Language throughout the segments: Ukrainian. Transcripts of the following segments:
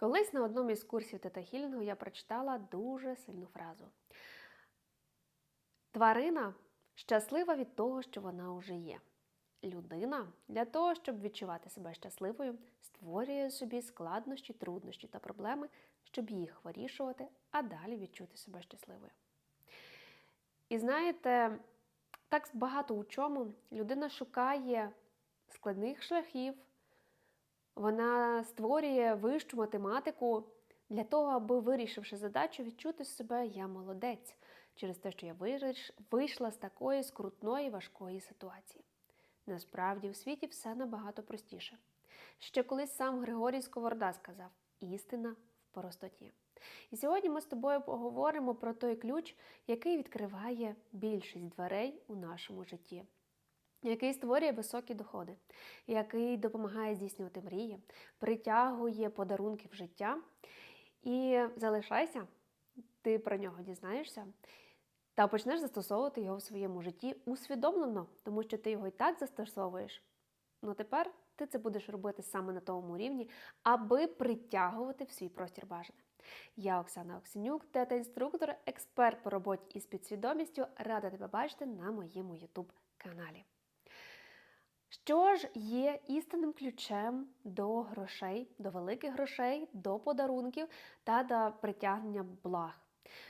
Колись на одному із курсів тета-хілінгу я прочитала дуже сильну фразу. Тварина щаслива від того, що вона уже є. Людина для того, щоб відчувати себе щасливою, створює собі складнощі, труднощі та проблеми, щоб їх вирішувати, а далі відчути себе щасливою. І знаєте, так багато у чому людина шукає складних шляхів, вона створює вищу математику для того, аби, вирішивши задачу, відчути себе я молодець через те, що я вийшла з такої скрутної, важкої ситуації. Насправді, у світі все набагато простіше. Ще колись сам Григорій Сковорода сказав: істина в простоті. І сьогодні ми з тобою поговоримо про той ключ, який відкриває більшість дверей у нашому житті, який створює високі доходи, який допомагає здійснювати мрії, притягує подарунки в життя. І залишайся, ти про нього дізнаєшся та почнеш застосовувати його в своєму житті усвідомлено, тому що ти його і так застосовуєш. Ну тепер ти це будеш робити саме на тому рівні, аби притягувати в свій простір бажане. Я Оксана Оксенюк, тета-інструктор, експерт по роботі із підсвідомістю, рада тебе бачити на моєму YouTube каналі. Що ж є істинним ключем до грошей, до великих грошей, до подарунків та до притягнення благ?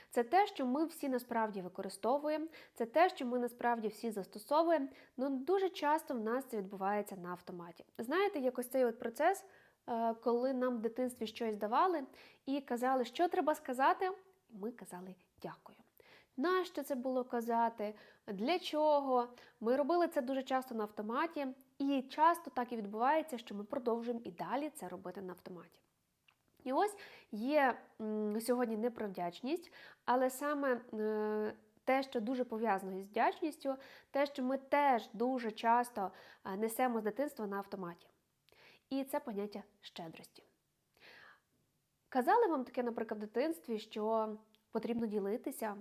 Це те, що ми всі насправді використовуємо, це те, що ми насправді всі застосовуємо. Ну дуже часто в нас це відбувається на автоматі. Знаєте, якось цей от процес, е, коли нам в дитинстві щось давали і казали, що треба сказати, ми казали дякую. Нащо це було казати? Для чого? Ми робили це дуже часто на автоматі, і часто так і відбувається, що ми продовжуємо і далі це робити на автоматі. І ось є сьогодні не про вдячність, але саме е, те, що дуже пов'язано із вдячністю, те, що ми теж дуже часто е, несемо з дитинства на автоматі. І це поняття щедрості. Казали вам таке, наприклад, в дитинстві, що потрібно ділитися,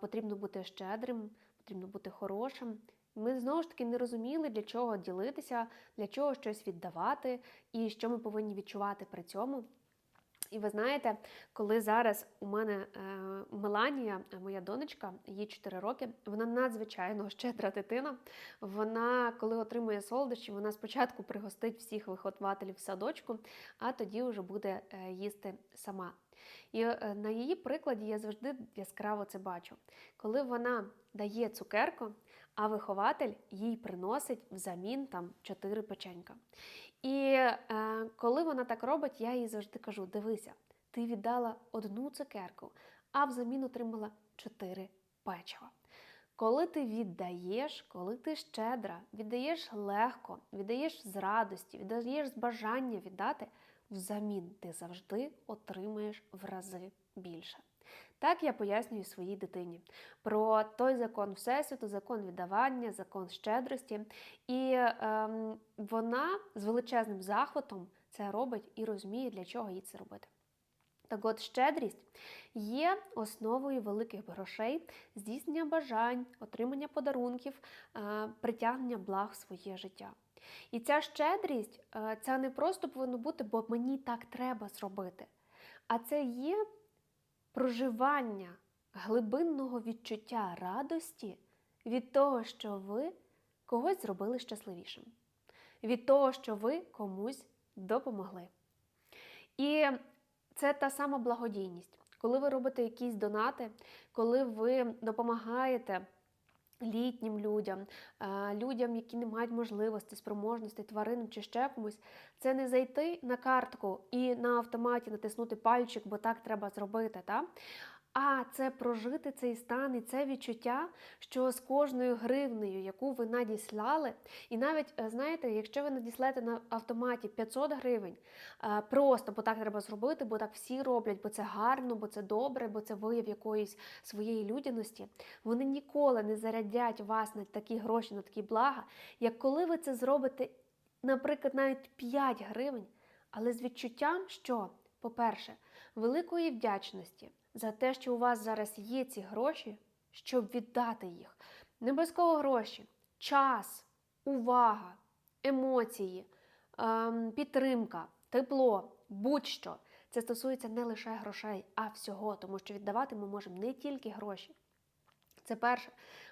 потрібно бути щедрим, потрібно бути хорошим. Ми знову ж таки не розуміли, для чого ділитися, для чого щось віддавати і що ми повинні відчувати при цьому. І ви знаєте, коли зараз у мене е, Меланія, моя донечка, їй 4 роки, вона надзвичайно щедра дитина. Вона, коли отримує солодощі, вона спочатку пригостить всіх вихователів в садочку, а тоді вже буде е, їсти сама. І е, на її прикладі я завжди яскраво це бачу. Коли вона дає цукерку, а вихователь їй приносить взамін там 4 печенька. І е, коли вона так робить, я їй завжди кажу: дивися, ти віддала одну цукерку, а взамін отримала 4 печива. Коли ти віддаєш, коли ти щедра, віддаєш легко, віддаєш з радості, віддаєш з бажання віддати, взамін ти завжди отримаєш в рази більше. Так я пояснюю своїй дитині про той закон Всесвіту, закон віддавання, закон щедрості. І ем, вона з величезним захватом це робить і розуміє, для чого їй це робити. Так от щедрість є основою великих грошей, здійснення бажань, отримання подарунків, е, притягнення благ в своє життя. І ця щедрість це не просто повинно бути, бо мені так треба зробити. А це є проживання глибинного відчуття радості від того, що ви когось зробили щасливішим, від того, що ви комусь допомогли. І це та сама благодійність. Коли ви робите якісь донати, коли ви допомагаєте літнім людям, е, людям, які не мають можливості, спроможності, тваринам чи ще комусь, це не зайти на картку і на автоматі натиснути пальчик, бо так треба зробити. Та? А це прожити цей стан і це відчуття, що з кожною гривнею, яку ви надіслали, і навіть е, знаєте, якщо ви надіслете на автоматі 500 гривень, е, просто бо так треба зробити, бо так всі роблять, бо це гарно, бо це добре, бо це вияв якоїсь своєї людяності, вони ніколи не зарядять вас на такі гроші, на такі блага, як коли ви це зробите, наприклад, навіть 5 гривень, але з відчуттям, що, по-перше, великої вдячності за те, що у вас зараз є ці гроші, щоб віддати їх. Не обов'язково гроші, час, увага, емоції, ем, підтримка, тепло, будь-що. Це стосується не лише грошей, а всього, тому що віддавати ми можемо не тільки гроші. Це перше,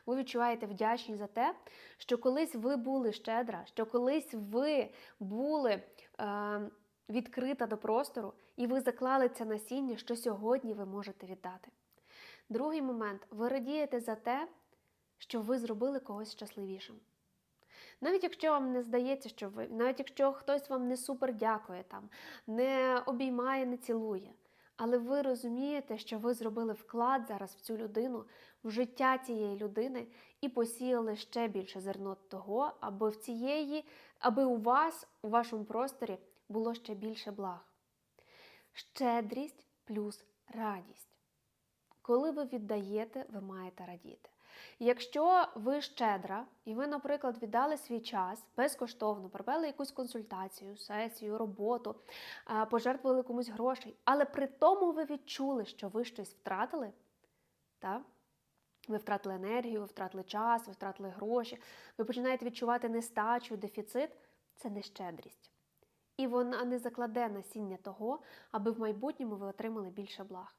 ви відчуваєте вдячність за те, що колись ви були щедра, що колись ви були е, відкрита до простору, і ви заклали це насіння, що сьогодні ви можете віддати. Другий момент, ви радієте за те, що ви зробили когось щасливішим. Навіть якщо вам не здається, що ви, навіть якщо хтось вам не супер дякує, там, не обіймає, не цілує, але ви розумієте, що ви зробили вклад зараз в цю людину, в життя цієї людини і посіяли ще більше зерно того, аби в цієї, аби у вас, у вашому просторі було ще більше благ. Щедрість плюс радість. Коли ви віддаєте, ви маєте радіти. Якщо ви щедра, і ви, наприклад, віддали свій час безкоштовно, провели якусь консультацію, сесію, роботу, пожертвували комусь грошей, але при тому ви відчули, що ви щось втратили, та? ви втратили енергію, ви втратили час, ви втратили гроші, ви починаєте відчувати нестачу, дефіцит, це не щедрість. І вона не закладе насіння того, аби в майбутньому ви отримали більше благ.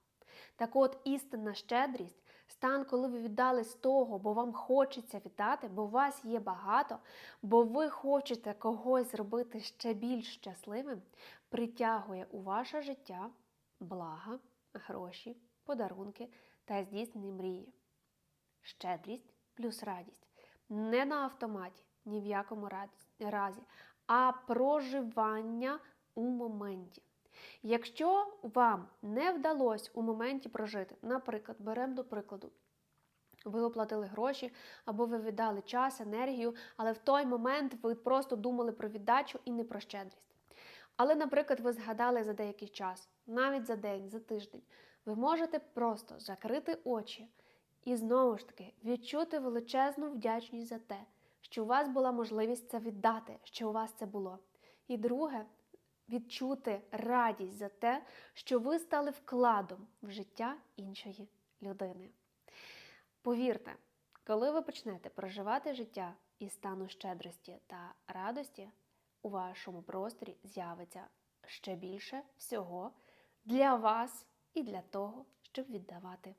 Так от істинна щедрість стан, коли ви віддали з того, бо вам хочеться віддати, бо у вас є багато, бо ви хочете когось зробити ще більш щасливим, притягує у ваше життя блага, гроші, подарунки та здійснені мрії. Щедрість плюс радість. Не на автоматі, ні в якому разі, а проживання у моменті. Якщо вам не вдалося у моменті прожити, наприклад, беремо до прикладу, ви оплатили гроші, або ви віддали час, енергію, але в той момент ви просто думали про віддачу і не про щедрість. Але, наприклад, ви згадали за деякий час, навіть за день, за тиждень, ви можете просто закрити очі і знову ж таки відчути величезну вдячність за те, що у вас була можливість це віддати, що у вас це було. І друге, відчути радість за те, що ви стали вкладом в життя іншої людини. Повірте, коли ви почнете проживати життя із стану щедрості та радості, у вашому просторі з'явиться ще більше всього для вас і для того, щоб віддавати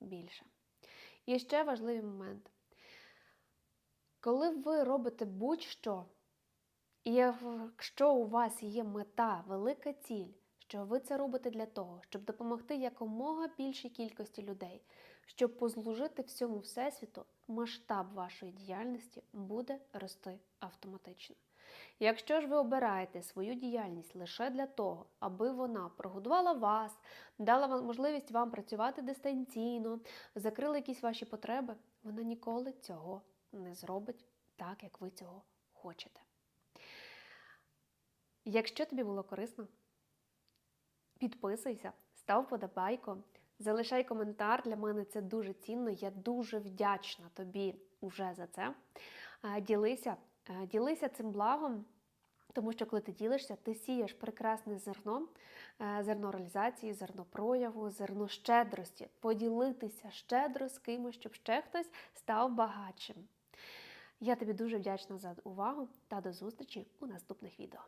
більше. І ще важливий момент. Коли ви робите будь-що, і якщо у вас є мета, велика ціль, що ви це робите для того, щоб допомогти якомога більшій кількості людей, щоб послужити всьому всесвіту, масштаб вашої діяльності буде рости автоматично. Якщо ж ви обираєте свою діяльність лише для того, аби вона прогодувала вас, дала вам можливість вам працювати дистанційно, закрила якісь ваші потреби, вона ніколи цього не зробить так, як ви цього хочете. Якщо тобі було корисно, підписуйся, став подобайку, залишай коментар. Для мене це дуже цінно. Я дуже вдячна тобі уже за це. Ділися, ділися цим благом. Тому що, коли ти ділишся, ти сієш прекрасне зерно, зерно реалізації, зерно прояву, зерно щедрості, поділитися щедро з кимось, щоб ще хтось став багатшим. Я тобі дуже вдячна за увагу та до зустрічі у наступних відео.